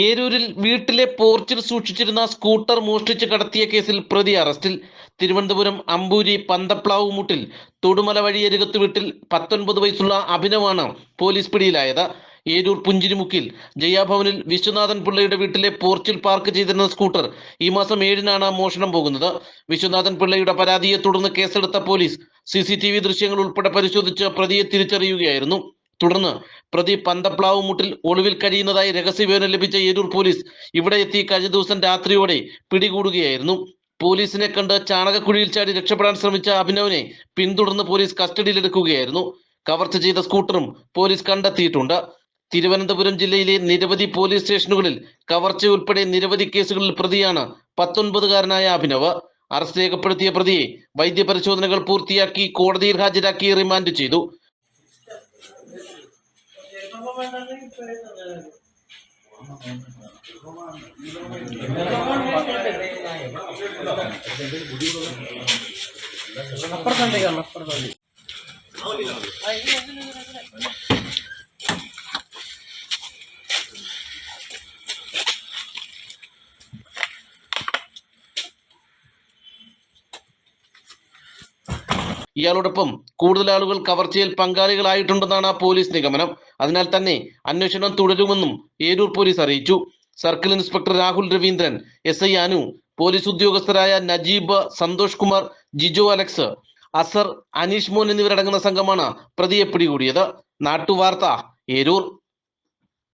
ഏരൂരിൽ വീട്ടിലെ പോർച്ചിൽ സൂക്ഷിച്ചിരുന്ന സ്കൂട്ടർ മോഷ്ടിച്ച് കടത്തിയ കേസിൽ പ്രതി അറസ്റ്റിൽ. തിരുവനന്തപുരം അമ്പൂരി പന്തപ്ലാവ് മുട്ടിൽ തൊടുമല വഴിയരികത്ത് വീട്ടിൽ പത്തൊൻപത് വയസ്സുള്ള അഭിനവാണ് പോലീസ് പിടിയിലായത്. ഏരൂർ പുഞ്ചിരിമുക്കിൽ ജയാഭവനിൽ വിശ്വനാഥൻ പിള്ളയുടെ വീട്ടിലെ പോർച്ചിൽ പാർക്ക് ചെയ്തിരുന്ന സ്കൂട്ടർ ഈ മാസം ഏഴിനാണ് മോഷണം പോകുന്നത്. വിശ്വനാഥൻ പിള്ളയുടെ പരാതിയെ തുടർന്ന് കേസെടുത്ത പോലീസ് സി ദൃശ്യങ്ങൾ ഉൾപ്പെടെ പരിശോധിച്ച് പ്രതിയെ തിരിച്ചറിയുകയായിരുന്നു. തുടർന്ന് പ്രതി പന്തപ്ലാവ് മുട്ടിൽ ഒളിവിൽ കഴിയുന്നതായി രഹസ്യവിവരം ലഭിച്ച ഏരൂർ പോലീസ് ഇവിടെ എത്തി കഴിഞ്ഞ ദിവസം രാത്രിയോടെ പിടികൂടുകയായിരുന്നു. പോലീസിനെ കണ്ട് ചാണകക്കുഴിയിൽ ചാടി രക്ഷപ്പെടാൻ ശ്രമിച്ച അഭിനവിനെ പിന്തുടർന്ന് പോലീസ് കസ്റ്റഡിയിലെടുക്കുകയായിരുന്നു. കവർച്ച ചെയ്ത സ്കൂട്ടറും പോലീസ് കണ്ടെത്തിയിട്ടുണ്ട്. തിരുവനന്തപുരം ജില്ലയിലെ നിരവധി പോലീസ് സ്റ്റേഷനുകളിൽ കവർച്ച ഉൾപ്പെടെ നിരവധി കേസുകളിൽ പ്രതിയാണ് പത്തൊൻപതുകാരനായ അഭിനവ്. അറസ്റ്റ് രേഖപ്പെടുത്തിയ പ്രതിയെ വൈദ്യപരിശോധനകൾ പൂർത്തിയാക്കി കോടതിയിൽ ഹാജരാക്കി റിമാൻഡ് ചെയ്തു. ಅಪ್ಪರ್ ತಂದೆ ಅಪ್ಪರ್ ತಂದೆ ഇയാളോടൊപ്പം കൂടുതൽ ആളുകൾ കവർച്ചയിൽ പങ്കാളികളായിട്ടുണ്ടെന്നാണ് പോലീസ് നിഗമനം. അതിനാൽ തന്നെ അന്വേഷണം തുടരുമെന്നും ഏരൂർ പോലീസ് അറിയിച്ചു. Circle inspector Rahul Raveendran S I Anu police ഉദ്യോഗസ്ഥരായ Najeeb Santhosh Kumar Jijo Alex അസർ അനീഷ് മോൻ എന്നിവരടങ്ങുന്ന സംഘമാണ് പ്രതിയെ പിടികൂടിയത്. നാട്ടുവാർത്ത ഏരൂർ.